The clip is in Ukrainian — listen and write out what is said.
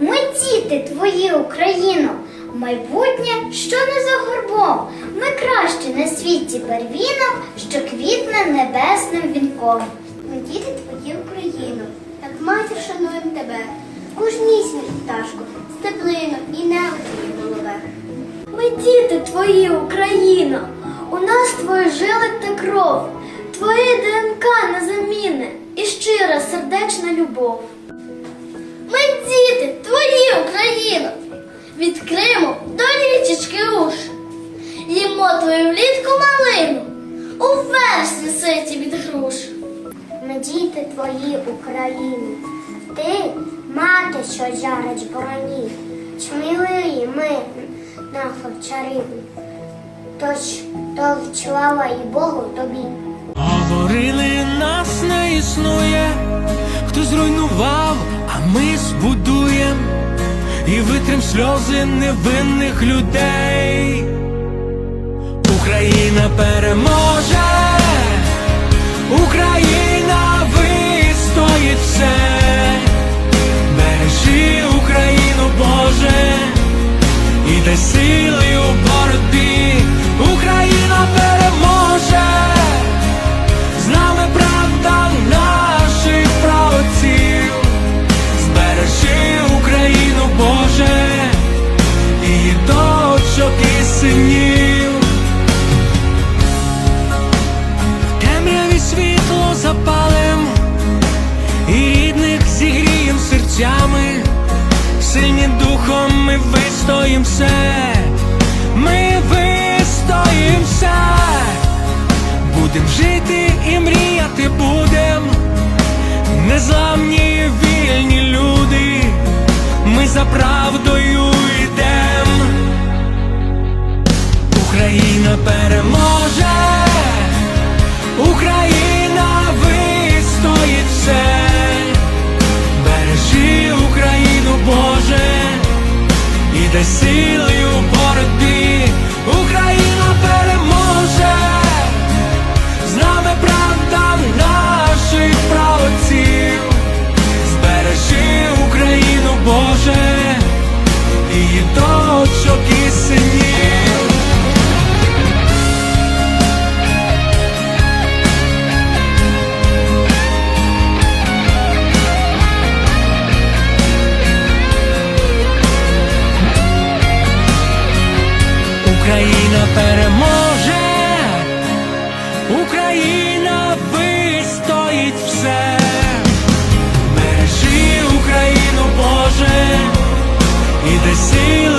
Ми діти твої Україно, майбутнє, що не за горбом. Ми кращі на світі барвінок, що квітне небесним вінком. Ми діти твої Україно, як матір шануємо тебе, кожнісіньку пташку, стеблину і небо твоє голове. Ми діти твої Україно, у нас твої жили та кров, твоє ДНК незамінне і щира сердечна любов. Твою влітку малину, у версні ситі від груш. Ми діти твої України, ти мати, що жарить броні, чміливі ми нахов чарівні, Тож то слава і Богу тобі. Говорили, нас не існує, хто зруйнував, а ми збудуєм і витрим сльози невинних людей. Україна переможе, Україна вистоїть все, бережи Україну, Боже, і дай сили у боротьбі, серцями, сильні духом ми вистоїм ми вистоїм все, будем жити і мріяти будем, незламні вільні люди, ми за правдою. they see Україна переможе, Україна вистоїть все, бережи Україну Боже, і де сила.